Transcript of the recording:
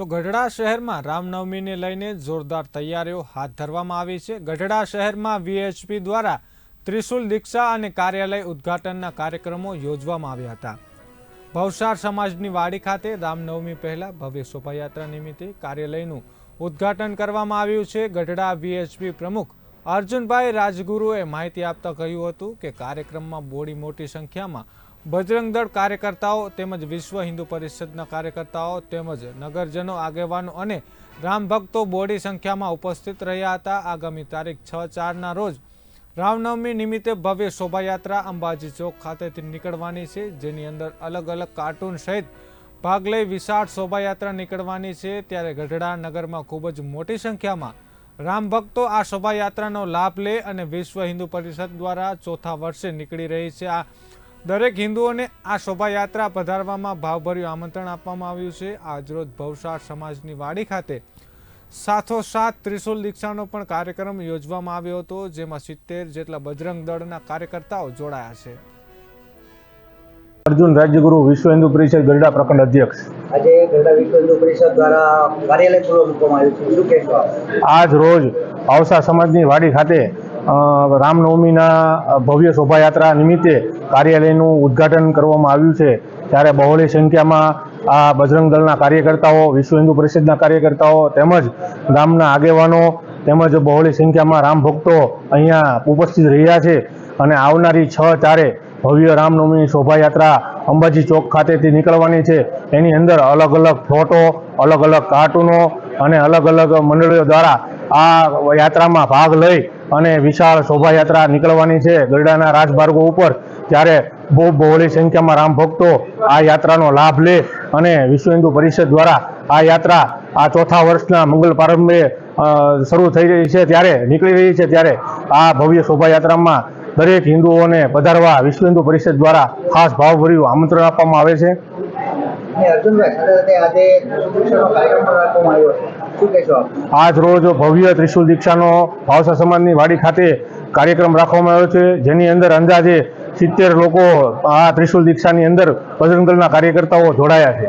તો ગઢડા શહેરમાં રામનવમીને લઈને જોરદાર તૈયારીઓ હાથ ધરવામાં આવી છે. ગઢડા શહેરમાં વીએચપી દ્વારા ત્રિશુલ દીક્ષા અને કાર્યાલય ઉદ્ઘાટનના કાર્યક્રમો યોજવામાં આવ્યા હતા. ભવસાર સમાજની વાડી ખાતે રામનવમી પહેલા ભવ્ય શોભાયાત્રા નિમિત્તે કાર્યાલયનું ઉદ્ઘાટન કરવામાં આવ્યું છે. ગઢડા વીએચપી પ્રમુખ અર્જુનભાઈ રાજગુરુએ માહિતી આપતા કહ્યું હતું કે કાર્યક્રમમાં બોડી મોટી સંખ્યામાં બજરંગ દળ કાર્યકર્તાઓ તેમજ વિશ્વ હિન્દુ પરિષદના કાર્યકર્તાઓ તેમજ નગરજનો, આગેવાનો અને રામ ભક્તો બોડી સંખ્યામાં ઉપસ્થિત રહ્યા હતા. આગામી તારીખ છ ચારના રોજ રામનવમી નિમિત્તે ભવ્ય શોભાયાત્રા અંબાજી ચોક ખાતેથી નીકળવાની છે, જેની અંદર અલગ અલગ કાર્ટૂન સહિત ભાગ લઈ વિશાળ શોભાયાત્રા નીકળવાની છે. ત્યારે ગઢડા નગરમાં ખૂબ જ મોટી સંખ્યામાં રામ ભક્તો, આ શોભાયાત્રાનો લાભ લે અને વિશ્વ હિન્દુ પરિષદ દ્વારા ચોથા વર્ષે નીકળી રહી છે. આ દરેક હિન્દુઓને આ શોભાયાત્રા પધારવામાં ભાવભર્યું આમંત્રણ આપવામાં આવ્યું છે. આજરોજ ભવસાર સમાજની વાડી ખાતે સાથોસાથ ત્રિશુલ દીક્ષાનો પણ કાર્યક્રમ યોજવામાં આવ્યો હતો, જેમાં સિત્તેર જેટલા બજરંગ દળના કાર્યકર્તાઓ જોડાયા છે. અર્જુન રાજ્યગુરુ વિશ્વ હિન્દુ પરિષદ ગરડા પ્રખંડ અધ્યક્ષ. આજે ગરડા વિશ્વ હિન્દુ પરિષદ દ્વારા કાર્યાલય ખુલ્લો મૂકવામાં આવ્યું છે. શું કહેશો આજ રોજ આવસા સમાજની વાડી ખાતે રામનવમીના ભવ્ય શોભાયાત્રા નિમિત્તે કાર્યાલયનું ઉદ્ઘાટન કરવામાં આવ્યું છે. ત્યારે બહોળી સંખ્યામાં આ બજરંગ દળના કાર્યકર્તાઓ વિશ્વ હિન્દુ પરિષદના કાર્યકર્તાઓ તેમજ ગામના આગેવાનો તેમજ બહોળી સંખ્યામાં રામ ભક્તો અહીંયા ઉપસ્થિત રહ્યા છે. અને આવનારી છ ચારે ભવ્ય રામનવમીની શોભાયાત્રા અંબાજી ચોક ખાતેથી નીકળવાની છે. એની અંદર અલગ અલગ ફોટો, અલગ અલગ કાર્ટૂનો અને અલગ અલગ મંડળીઓ દ્વારા આ યાત્રામાં ભાગ લઈ અને વિશાળ શોભાયાત્રા નીકળવાની છે ગરડાના રાજમાર્ગો ઉપર. ત્યારે બહુ બહોળી સંખ્યામાં રામ ભક્તો આ યાત્રાનો લાભ લે અને વિશ્વ હિન્દુ પરિષદ દ્વારા આ યાત્રા આ ચોથા વર્ષના મંગલ પ્રારંભે શરૂ થઈ રહી છે. ત્યારે નીકળી રહી છે. ત્યારે આ ભવ્ય શોભાયાત્રામાં દરેક હિન્દુઓને પધારવા વિશ્વ હિન્દુ પરિષદ દ્વારા ખાસ ભાવભર્યું આમંત્રણ આપવામાં આવે છે. આજે રોજ ભવ્ય ત્રિશુલ દીક્ષાનો ભાવસા સમાજની વાડી ખાતે કાર્યક્રમ રાખવામાં આવ્યો છે જેની અંદર અંદાજે સિત્તેર લોકો આ ત્રિશુલ દીક્ષાની અંદર બજરંગ દળના કાર્યકર્તાઓ જોડાયા છે.